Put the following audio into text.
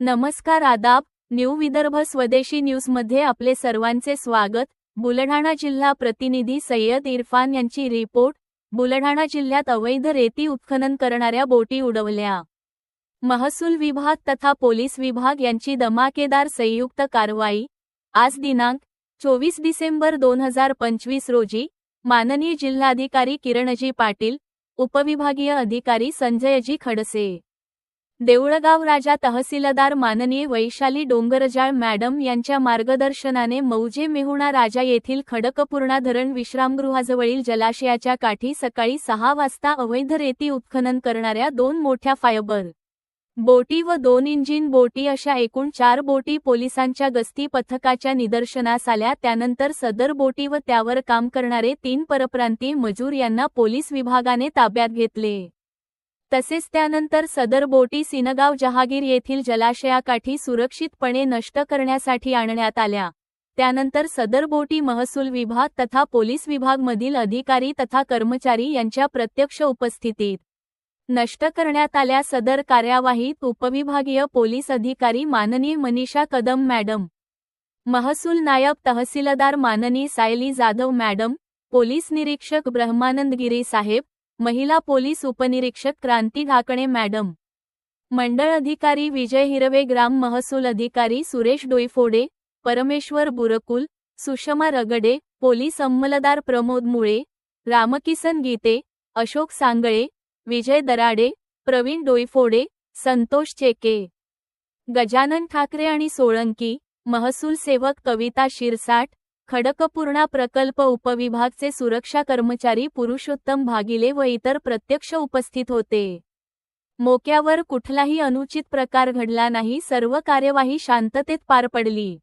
नमस्कार आदाब न्यू विदर्भ स्वदेशी न्यूजमध्ये आपले सर्वांचे स्वागत. बुलढाणा जिल्हा प्रतिनिधी सय्यद इरफान यांची रिपोर्ट. बुलढाणा जिल्ह्यात अवैध रेती उत्खनन करणाऱ्या बोटी उडवल्या. महसूल विभाग तथा पोलीस विभाग यांची धमाकेदार संयुक्त कारवाई. आज दिनांक चोवीस डिसेंबर दोन हजार पंचवीस रोजी माननीय जिल्हाधिकारी किरणजी पाटील उपविभागीय अधिकारी संजयजी खडसे. देऊळगाव राजा तहसीलदार माननीय वैशाली डोंगरजाळ मॅडम यांच्या मार्गदर्शनाने मौजे मेहुणा राजा येथील खडकपूर्णा धरण विश्रामगृहाजवळील जलाशयाच्या काठी सकाळी सहा वाजता अवैध रेती उत्खनन करणाऱ्या दोन मोठ्या फायबर बोटी व दोन इंजिन बोटी अशा एकूण चार बोटी पोलिसांच्या गस्ती पथकाच्या निदर्शनास आल्या. त्यानंतर सदर बोटी व त्यावर काम करणारे तीन परप्रांतीय मजूर यांना पोलीस विभागाने ताब्यात घेतले. तसेच त्यानंतर सदर बोटी सिनगाव जहागीर येथील जलाशयाकाठी सुरक्षितपणे नष्ट करण्यासाठी आणण्यात आल्या. त्यानंतर सदर बोटी महसूल विभाग तथा पोलीस विभागमधील अधिकारी तथा कर्मचारी यांच्या प्रत्यक्ष उपस्थितीत नष्ट करण्यात आल्या सदर कार्यवाहीत उपविभागीय पोलीस अधिकारी माननीय मनीषा कदम मॅडम महसूल नायब तहसीलदार माननीय सायली जाधव मॅडम पोलीस निरीक्षक ब्रह्मानंद गिरी साहेब महिला पोलीस उपनिरीक्षक क्रांती ढाकणे मॅडम मंडळ अधिकारी विजय हिरवे ग्राम महसूल अधिकारी सुरेश डोईफोडे परमेश्वर बुरकुल सुषमा रगडे पोलीस अंमलदार प्रमोद मुळे रामकिसन गीते अशोक सांगळे विजय दराडे प्रवीण डोईफोडे संतोष चेके. गजानन ठाकरे आणि सोळंकी महसूल सेवक कविता शिरसाट खडकपूर्णा प्रकल्प उपविभागचे सुरक्षा कर्मचारी पुरुषोत्तम भागिले व इतर प्रत्यक्ष उपस्थित होते. मोक्यावर कुठलाही अनुचित प्रकार घडला नाही सर्व कार्यवाही शांततेत पार पडली.